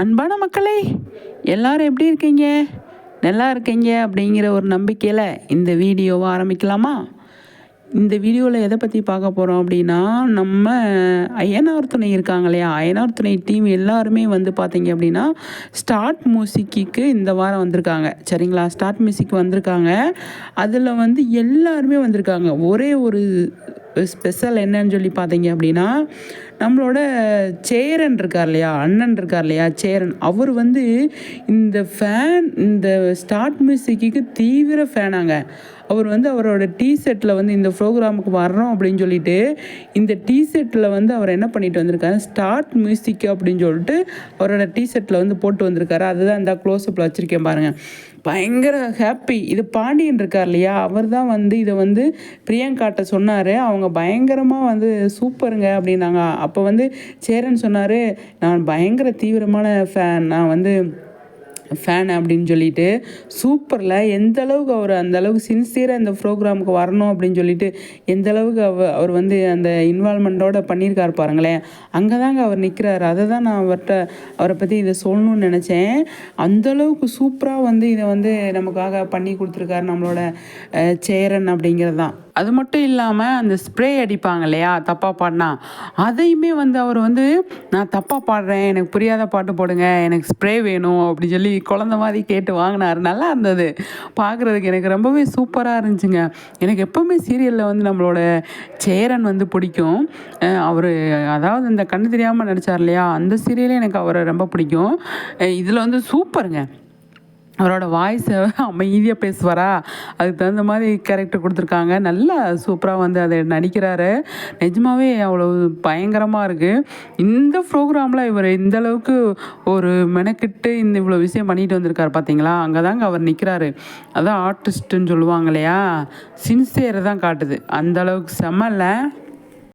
அன்பான மக்களே எல்லாரும் எப்படி இருக்கீங்க? நல்லா இருக்கீங்க அப்படிங்கிற ஒரு நம்பிக்கையில் இந்த வீடியோவை ஆரம்பிக்கலாமா? இந்த வீடியோவில் எதை பற்றி பார்க்க போகிறோம் அப்படின்னா நம்ம அய்யனார் துணை இருக்காங்க இல்லையா? அயனார் துணை டீம் எல்லாருமே வந்து பார்த்தீங்க அப்படின்னா ஸ்டார்ட் மியூசிக்கு இந்த வாரம் வந்திருக்காங்க. சரிங்களா? ஸ்டார்ட் மியூசிக் வந்திருக்காங்க. அதில் வந்து எல்லாருமே வந்திருக்காங்க. ஒரே ஒரு ஸ்பெஷல் என்னன்னு சொல்லி பார்த்தீங்க அப்படின்னா நம்மளோட சேரன் இருக்கார் இல்லையா? அண்ணன் இருக்கார் இல்லையா? சேரன். அவர் வந்து இந்த ஃபேன் இந்த ஸ்டார்ட் மியூசிக்கு தீவிர ஃபேனாங்க அவர் வந்து அவரோட டீ செட்டில் வந்து இந்த ப்ரோக்ராமுக்கு வர்றோம் அப்படின்னு சொல்லிட்டு இந்த டீ செட்டில் வந்து அவர் என்ன பண்ணிட்டு வந்திருக்காரு? ஸ்டார்ட் மியூசிக் அப்படின்னு சொல்லிட்டு அவரோட டீ செட்டில் வந்து போட்டு வந்திருக்காரு. அதுதான் இந்த க்ளோஸ்அப்பில் வச்சுருக்கேன் பாருங்கள் பயங்கர ஹாப்பி இது பாண்டியன் இருக்கார் இல்லையா? அவர் தான் வந்து இதை வந்து பிரியங்காட்ட சொன்னார். அவங்க பயங்கரமாக வந்து சூப்பருங்க அப்படின்னாங்க. அப்போ வந்து சேரன் சொன்னார் நான் பயங்கர தீவிரமான ஃபேன் நான் வந்து ஃபேன் அப்படின்னு சொல்லிட்டு சூப்பரில். எந்த அளவுக்கு அவர் அந்த அளவுக்கு சின்சியராக இந்த ப்ரோக்ராமுக்கு வரணும் அப்படின்னு சொல்லிட்டு எந்த அளவுக்கு அவ அவர் வந்து அந்த இன்வால்மெண்ட்டோட பண்ணியிருக்காரு பாருங்களேன். அங்கே தாங்க அவர் நிற்கிறாரு அதை தான் நான் அவர்கிட்ட அவரை பற்றி இதை சொல்லணும்னு நினச்சேன். அந்த அளவுக்கு சூப்பராக வந்து இதை வந்து நமக்காக பண்ணி கொடுத்துருக்காரு நம்மளோட சேரன் அப்படிங்கிறது தான் அது மட்டும் இல்லாமல் அந்த ஸ்ப்ரே அடிப்பாங்க இல்லையா? தப்பாக பாடினா. அதையுமே வந்து அவர் வந்து நான் தப்பாக பாடுறேன். எனக்கு புரியாத பாட்டு போடுங்க. எனக்கு ஸ்ப்ரே வேணும். அப்படின்னு சொல்லி குழந்த மாதிரி கேட்டு வாங்கினார். நல்லா இருந்தது. பார்க்குறதுக்கு எனக்கு ரொம்பவே சூப்பராக இருந்துச்சுங்க. எனக்கு எப்போவுமே சீரியலில் வந்து நம்மளோட சேரன் வந்து பிடிக்கும். அவர் அதாவது இந்த கண்ணு தெரியாமல் நடித்தார் இல்லையா? அந்த சீரியலே எனக்கு அவரை ரொம்ப பிடிக்கும். இதில் வந்து சூப்பருங்க அவரோட வாய்ஸை அமைதியாக பேசுவாரா? அதுக்கு தகுந்த மாதிரி கேரக்டர் கொடுத்துருக்காங்க. நல்லா சூப்பராக வந்து அதை நடிக்கிறாரு. நிஜமாவே அவ்வளோ பயங்கரமாக இருக்குது இந்த ப்ரோக்ராமில் இவர் இந்த அளவுக்கு ஒரு மெனக்கிட்டு இந்த இவ்வளோ விஷயம் பண்ணிட்டு வந்திருக்காரு பார்த்தீங்களா அங்கே தாங்க அவர் நிற்கிறாரு அதான் ஆர்டிஸ்ட்டுன்னு சொல்லுவாங்க இல்லையா? சின்சியரை தான் காட்டுது. அந்த அளவுக்கு செம்மல்ல